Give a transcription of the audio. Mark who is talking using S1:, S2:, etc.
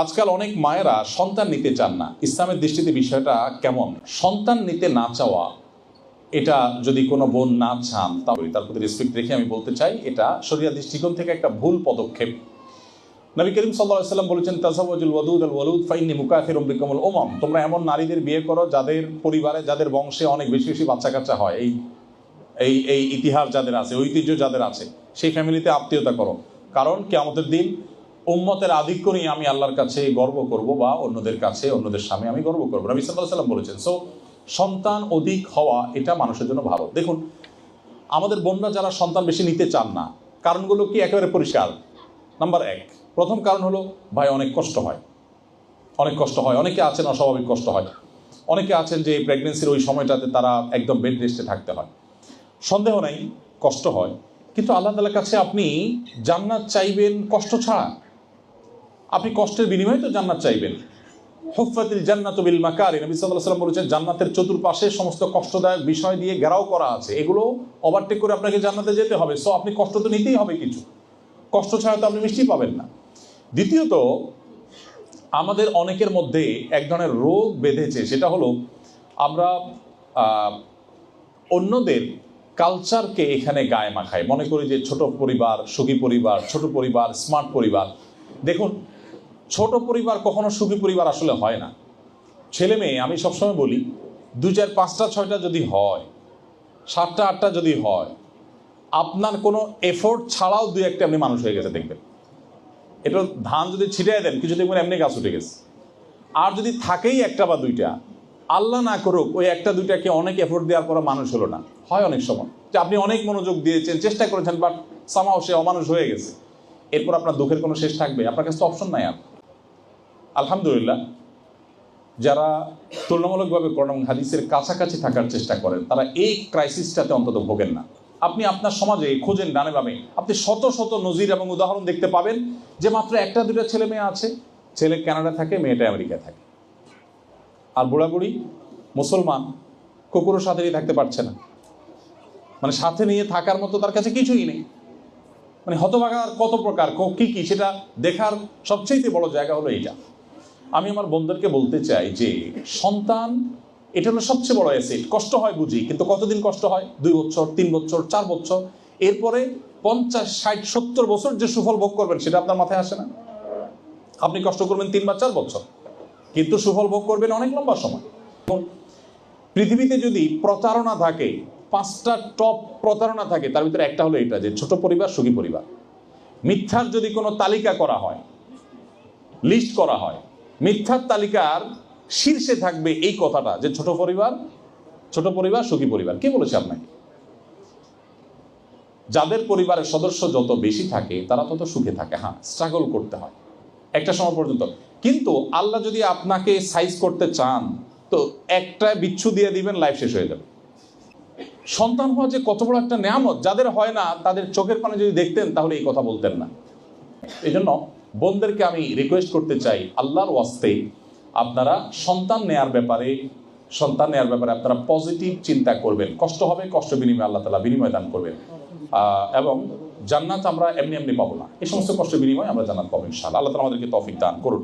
S1: আজকাল অনেক মায়েরা সন্তান নিতে চান না। ইসলামের দৃষ্টিতে বিষয়টা কেমন? সন্তান নিতে না চাওয়া, এটা যদি কোনো বোন না চান, তাহলে তার প্রতি রেসপেক্ট রেখে আমি বলতে চাই, এটা শরিয়া দৃষ্টিকোণ থেকে একটা ভুল পদক্ষেপ। নবী করিম সাল্লাহ সাল্লাম বলেছেন, তাজাওয়াজুল ওয়াদুদ আল ওয়ালুদ ফাইনি মুকাফির অমৃকমল ওমাম তোমরা এমন নারীদের বিয়ে করো যাদের পরিবারে, যাদের বংশে অনেক বেশি বেশি বাচ্চা কাচ্চা হয়। এই এই এই ইতিহাস যাদের আছে, ঐতিহ্য যাদের আছে, সেই ফ্যামিলিতে আত্মীয়তা করো। কারণ কেয়ামতের দিন উম্মতের আধিক্য নিয়ে আমি আল্লাহর কাছে গর্ব করব বা অন্যদের কাছে, অন্যদের সামনে আমি গর্ব করব। নবী সাল্লাহ সাল্লাম বলেছেন, সো, সন্তান অধিক হওয়া এটা মানুষের জন্য ভালো। দেখুন, আমাদের বোনরা যারা সন্তান বেশি নিতে চান না, কারণগুলো কি একেবারে পরিষ্কার? নাম্বার এক, প্রথম কারণ হলো, ভাই, অনেক কষ্ট হয়। অনেক কষ্ট হয়। অনেকে আছেন, অস্বাভাবিক কষ্ট হয়। অনেকে আছেন যে প্রেগনেন্সির ওই সময়টাতে তারা একদম বেড রেস্টে থাকতে হয়। সন্দেহ নাই, কষ্ট হয়। কিন্তু আল্লাহ তালার কাছে আপনি জান্নাত চাইবেন কষ্ট ছাড়া। আপনি কষ্টের বিনিময়ে তো জান্নাত চাইবেন। হুফাতিল জান্নাত বিল মাকারি। নবী সাল্লাহ সাল্লাম বলেছেন, জান্নাতের চতুর্পাশে সমস্ত কষ্টদায়ক বিষয় দিয়ে ঘেরাও করা আছে। এগুলো ওভারটেক করে আপনাকে জান্নাতে যেতে হবে। সো আপনি কষ্ট তো নিতেই হবে কিছু। কষ্ট ছাড়া তো আপনি মিষ্টি পাবেন না। দ্বিতীয়ত, আমাদের অনেকের মধ্যে এক ধরনের রোগ বেঁধেছে। সেটা হলো, আমরা অন্যদের কালচারকে এখানে গায়ে মাখাই। মনে করি যে ছোট পরিবার, সুখী পরিবার, ছোট পরিবার স্মার্ট পরিবার। দেখুন ছোট পরিবার কখনো সুখী পরিবার আসলে হয় না। ছেলে মেয়ে, আমি সবসময় বলি দু চার, পাঁচটা, ছয়টা যদি হয়, সাতটা, আটটা যদি হয়, আপনার কোনো এফোর্ট ছাড়াও দুই একটা আপনি মানুষ হয়ে গেছে, দেখবেন। এটা ধান যদি ছিটিয়ে দেন, কিছু দেখবেন এমনি গাছ উঠে গেছে। আর যদি থাকেই একটা বা দুইটা, আল্লাহ না করুক, ওই একটা, দুইটাকে অনেক এফোর্ট দেওয়ার পর মানুষ হলো না। হয় অনেক সময়। যে আপনি অনেক মনোযোগ দিয়েছেন, চেষ্টা করেছেন বাট সামাও সে অমানুষ হয়ে গেছে। এরপর আপনার দুঃখের কোনো শেষ থাকবে, আপনার কাছে অপশন নাই আর। আলহামদুলিল্লাহ, যারা তুলনামূলকভাবে কোরআন এবং হাদিসের কাছাকাছি থাকার চেষ্টা করেন, তারা এই ক্রাইসিসটাতে অন্তত ভোগেন না। আপনি আপনার সমাজে খোঁজেন ডানে বামে আপনি শত শত নজির এবং উদাহরণ দেখতে পাবেন যে মাত্র একটা দুটা ছেলে মেয়ে আছে। ছেলে কানাডা থাকে, মেয়েটা আমেরিকায় থাকে। আর বুড়াবুড়ি মুসলমান কুকুরের সাথে নিয়ে থাকতে পারছে না। মানে সাথে নিয়ে থাকার মতো তার কাছে কিছুই নেই। মানে হতভাগার কত প্রকার, কি কি সেটা দেখার সবচেয়ে বড় জায়গা হলো এইটা। আমি আমার বন্ধুদেরকে বলতে চাই যে সন্তান, এটা হলো সবচেয়ে বড় অ্যাসেট কষ্ট হয় বুঝি, কিন্তু কতদিন কষ্ট হয়? দুই বছর, তিন বছর, চার বছর? এরপরে পঞ্চাশ, ষাট, সত্তর বছর যে সুফল ভোগ করবেন, সেটা আপনার মাথায় আসে না? আপনি কষ্ট করবেন তিন বা চার বছর, কিন্তু সুফল ভোগ করবেন অনেক লম্বা সময়। পৃথিবীতে যদি প্রতারণা থাকে, পাঁচটা টপ প্রতারণা থাকে, তার ভিতরে একটা হলো এটা যে ছোট পরিবার, সুখী পরিবার। মিথ্যার যদি কোনো তালিকা করা হয় লিস্ট করা হয় মিথ্যার তালিকার শীর্ষে থাকবে এই কথাটা, যে ছোট পরিবার ছোট পরিবার, সুখী পরিবার। কে বলেছে আপনাকে? যাদের পরিবারের সদস্য যত বেশি থাকে, তারা তত সুখে থাকে। হ্যাঁ স্ট্রাগল করতে হয়। একটা সময় পর্যন্ত। কিন্তু আল্লাহ যদি আপনাকে সাইজ করতে চান, তো একটা বিচ্ছু দিয়ে দিবেন লাইফ শেষ হয়ে যাবে। সন্তান হওয়া যে কত বড় একটা নেয়ামত, যাদের হয় না, তাদের চোখের পানে যদি দেখতেন, তাহলে এই কথা বলতেন না। এই জন্য বোনদেরকে আমি রিকোয়েস্ট করতে চাই, আল্লাহর ওয়াস্তে আপনারা সন্তান নেয়ার ব্যাপারে, সন্তান নেয়ার ব্যাপারে আপনারা পজিটিভ চিন্তা করবেন। কষ্ট হবে, কষ্ট বিনিময়ে আল্লাহ তালা বিনিময় দান করবেন। এবং জান্নাত আমরা এমনি এমনি পাবো না। এই সমস্ত কষ্ট বিনিময়ে আমরা জান্নাত পাবো ইনশাআল্লাহ। আল্লাহ তালা আমাদেরকে তফিক দান করুন।